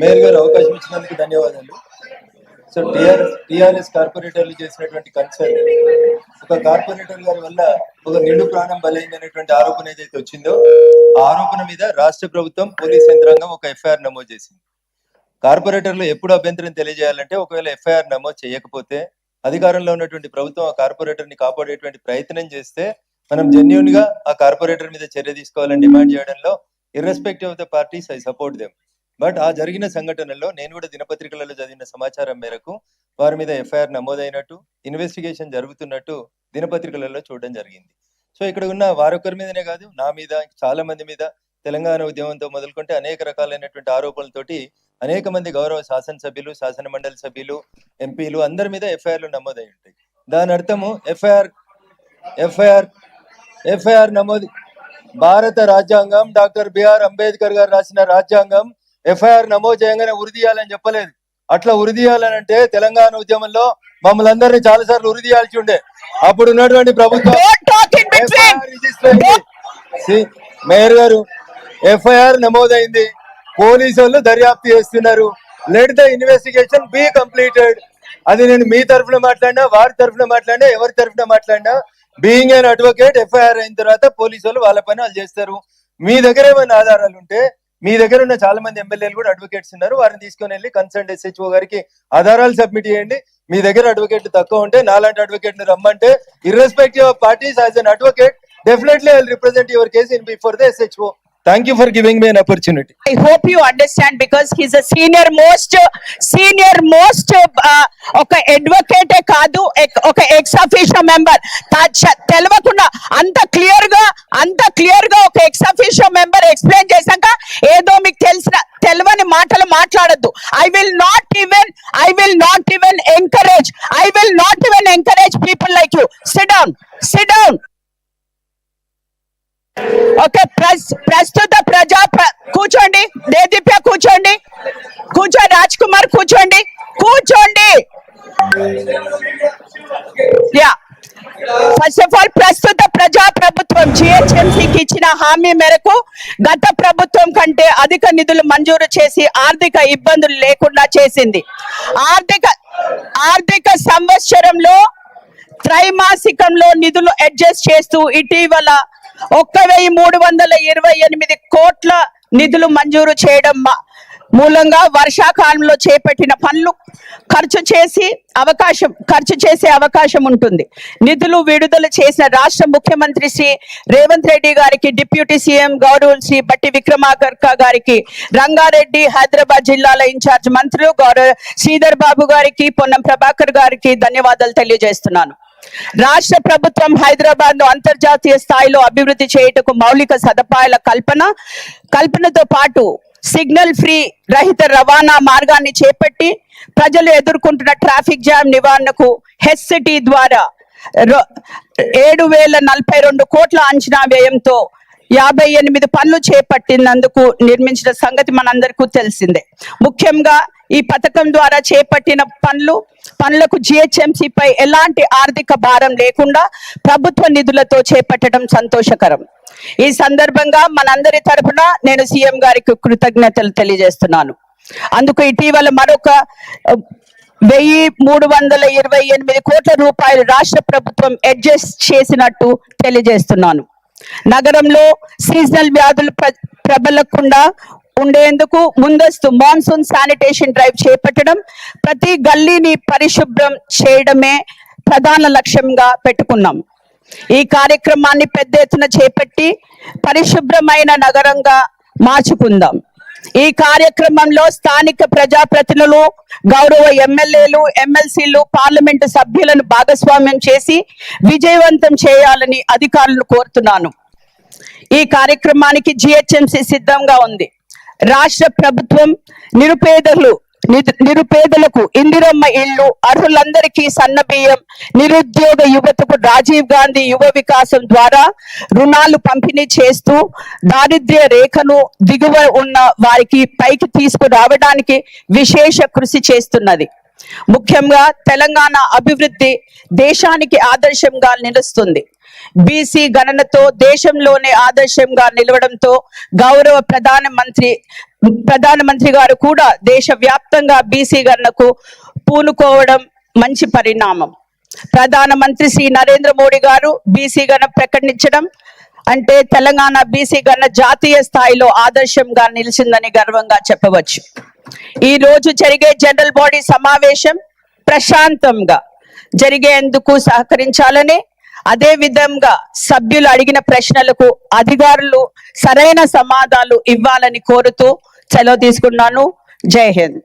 Mayor గారు అవకాశం ఇచ్చినందుకు ధన్యవాదాలు. సో టిఆర్ టిఆర్ఎస్ కార్పొరేటర్లు చేసినటువంటి కన్సర్న్ ఒక కార్పొరేటర్ గారి వల్ల ఒక నిండు ప్రాణం బలైంది అనేటువంటి ఆరోపణ ఏదైతే వచ్చిందో ఆ ఆరోపణ మీద రాష్ట్ర ప్రభుత్వం పోలీస్ యంత్రాంగం ఒక ఎఫ్ఐఆర్ నమోదు చేసింది. కార్పొరేటర్లు ఎప్పుడు అభ్యంతరం తెలియజేయాలంటే ఒకవేళ ఎఫ్ఐఆర్ నమోదు చేయకపోతే అధికారంలో ఉన్నటువంటి ప్రభుత్వం ఆ కార్పొరేటర్ని కాపాడేటువంటి ప్రయత్నం చేస్తే మనం జెన్యున్గా ఆ కార్పొరేటర్ మీద చర్య తీసుకోవాలని డిమాండ్ చేయడంలో irrespective of the parties I support them but ఆ జరిగిన సంఘటనలో నేను కూడా దినపత్రికలలో చదివిన సమాచారం మేరకు వారి మీద ఎఫ్ఐఆర్ నమోదైనట్టు ఇన్వెస్టిగేషన్ జరుగుతున్నట్టు దినపత్రికలలో చూడడం జరిగింది. సో ఇక్కడ ఉన్న వారొకరి మీదనే కాదు నా మీద చాలా మంది మీద తెలంగాణ ఉద్యమంతో మొదలుకుంటే అనేక రకాలైనటువంటి ఆరోపణలతోటి అనేక మంది గౌరవ శాసనసభ్యులు శాసన మండలి సభ్యులు ఎంపీలు అందరి మీద ఎఫ్ఐఆర్లు నమోదై ఉంటాయి. దాని అర్థము ఎఫ్ఐఆర్ ఎఫ్ఐఆర్ ఎఫ్ఐఆర్ నమోదు. భారత రాజ్యాంగం డాక్టర్ బిఆర్ అంబేద్కర్ గారు రాసిన రాజ్యాంగం ఎఫ్ఐఆర్ నమోదు చేయగానే ఉరిదీయాలని చెప్పలేదు. అట్లా ఉరిదీయాలని అంటే తెలంగాణ ఉద్యమంలో మమ్మల్ని అందరినీ చాలా సార్లు ఉరిదీయాల్సి ఉండే. అప్పుడు ఉన్నటువంటి ప్రభుత్వం మేయర్ గారు ఎఫ్ఐఆర్ నమోదైంది. పోలీసు వాళ్ళు దర్యాప్తు చేస్తున్నారు. Let the investigation be completed అది నేను మీ తరఫున మాట్లాడినా వారి తరఫున మాట్లాడినా ఎవరి తరఫున మాట్లాడినా బీయింగ్ అన్ అడ్వకేట్ ఎఫ్ఐఆర్ అయిన తర్వాత పోలీసు వాళ్ళు వాళ్ళ పని వాళ్ళు చేస్తారు. మీ దగ్గర ఏమైనా ఆధారాలు ఉంటే మీ దగ్గర ఉన్న చాలా మంది ఎమ్మెల్యేలు కూడా అడ్వకేట్స్ ఉన్నారు. వారిని తీసుకొని వెళ్ళి కన్సర్న్ ఎస్హెచ్ఓ గారికి ఆధారాలు సబ్మిట్ చేయండి. మీ దగ్గర అడ్వకేట్ తక్కువ ఉంటే నాలాంటి అడ్వకేట్ రమ్మంటే irrespective of parties as an advocate definitely I represent your case in before the SHO thank you for giving me an opportunity I hope you understand because he's senior most senior most ఒక అడ్వకేటే కాదు ఎక్- ఒక ex officio member తెలియకుండా అంత క్లియర్గా అంత క్లియర్గా ఒక ఎక్స్ అఫీషియో మెంబర్ ఎక్స్ప్లెయిన్ చేశాక ఏదో మీకు తెలిసిన తెలియని మాటలు మాట్లాడద్దు. ఐ విల్ నాట్ ఈవెన్ కూర్చోండి. దేదీప్య కూర్చోండి. కూర్చోండి రాజ్ కుమార్ కూర్చోండి. కూర్చోండి. యా. ఫస్ట్ ఆఫ్ ఆల్ ప్రస్తుత ప్రజా ప్రభుత్వం జిహెచ్ఎంసీకి ఇచ్చిన హామీ మేరకు గత ప్రభుత్వం కంటే అధిక నిధులు మంజూరు చేసి ఆర్థిక ఇబ్బందులు లేకుండా చేసింది. ఆర్థిక ఆర్థిక సంవత్సరంలో త్రైమాసికంలో నిధులు అడ్జస్ట్ చేస్తూ ఇటీవల ఒక్క వెయ్యి మూడు వందల ఇరవై ఎనిమిది కోట్ల నిధులు మంజూరు చేయడం మూలంగా వర్షాకాలంలో చేపట్టిన పనులు ఖర్చు చేసి అవకాశం ఖర్చు చేసే అవకాశం ఉంటుంది. నిధులు విడుదల చేసిన రాష్ట్ర ముఖ్యమంత్రి శ్రీ రేవంత్ రెడ్డి గారికి డిప్యూటీ సీఎం గౌరవులు శ్రీ బట్టి విక్రమార్క గారికి రంగారెడ్డి హైదరాబాద్ జిల్లాల ఇన్ఛార్జ్ మంత్రులు గౌరవ శ్రీధర్ బాబు గారికి పొన్నం ప్రభాకర్ గారికి ధన్యవాదాలు తెలియజేస్తున్నాను. రాష్ట్ర ప్రభుత్వం హైదరాబాద్ను అంతర్జాతీయ స్థాయిలో అభివృద్ధి చేయుటకు మౌలిక సదుపాయాల కల్పన కల్పనతో పాటు సిగ్నల్ ఫ్రీ రహిత రవాణా మార్గాన్ని చేపట్టి ప్రజలు ఎదుర్కొంటున్న ట్రాఫిక్ జామ్ నివారణకు హెచ్సిటీ ద్వారా రొ- ఏడు వేల నలభై రెండు కోట్ల అంచనా వ్యయంతో యాభై ఎనిమిది పనులు చేపట్టినందుకు నిర్మించిన సంగతి మనందరికీ తెలిసిందే. ముఖ్యంగా ఈ పథకం ద్వారా చేపట్టిన పనులు పనులకు జిహెచ్ఎంసీపై ఎలాంటి ఆర్థిక భారం లేకుండా ప్రభుత్వ నిధులతో చేపట్టడం సంతోషకరం. ఈ సందర్భంగా మనందరి తరపున నేను సీఎం గారికి కృతజ్ఞతలు తెలియజేస్తున్నాను. అందుకు ఇటీవల మరొక వెయ్యి మూడు వందల ఇరవై ఎనిమిది కోట్ల రూపాయలు రాష్ట్ర ప్రభుత్వం అడ్జస్ట్ చేసినట్టు తెలియజేస్తున్నాను. నగరంలో సీజనల్ వ్యాధులు ప్ర- ప్రబలకుండా ఉండేందుకు ముందస్తు మాన్సూన్ శానిటేషన్ డ్రైవ్ చేపట్టడం ప్రతి గల్లీని పరిశుభ్రం చేయడమే ప్రధాన లక్ష్యంగా పెట్టుకున్నాం. ఈ కార్యక్రమాన్ని పెద్ద ఎత్తున చేపట్టి పరిశుభ్రమైన నగరంగా మార్చుకుందాం. ఈ కార్యక్రమంలో స్థానిక ప్రజాప్రతినిధులు గౌరవ ఎమ్మెల్యేలు ఎమ్మెల్సీలు పార్లమెంటు సభ్యులను భాగస్వామ్యం చేసి విజయవంతం చేయాలని అధికారులను కోరుతున్నాను. ఈ కార్యక్రమానికి జిహెచ్ఎంసి సిద్ధంగా ఉంది. రాష్ట్ర ప్రభుత్వం నిరుపేదలు నిరుపేదలకు ఇందిరమ్మ ఇళ్ళు అర్హులందరికీ సన్నబియ్యం నిరుద్యోగ యువతకు రాజీవ్ గాంధీ యువ వికాసం ద్వారా రుణాలు పంపిణీ చేస్తూ దారిద్ర్య రేఖను దిగువ ఉన్న వారికి పైకి తీసుకురావడానికి విశేష కృషి చేస్తున్నది. ముఖ్యంగా తెలంగాణ అభివృద్ధి దేశానికి ఆదర్శంగా నిలుస్తుంది. బీసీ గణనతో దేశంలోనే ఆదర్శంగా నిలవడంతో గౌరవ ప్రధాన మంత్రి ప్రధానమంత్రి గారు కూడా దేశవ్యాప్తంగా బీసీ గణనకు పూనుకోవడం మంచి పరిణామం. ప్రధానమంత్రి శ్రీ నరేంద్ర మోడీ గారు బీసీ గణ ప్రకటించడం అంటే తెలంగాణ బీసీ గణ జాతీయ స్థాయిలో ఆదర్శంగా నిలిచిందని గర్వంగా చెప్పవచ్చు. ఈ రోజు జరిగే జనరల్ బాడీ సమావేశం ప్రశాంతంగా జరిగేందుకు సహకరించాలని అదే విధంగా సభ్యులు అడిగిన ప్రశ్నలకు అధికారులు సరైన సమాధానాలు ఇవ్వాలని కోరుతూ సెలవు తీసుకున్నాను జై హింద్.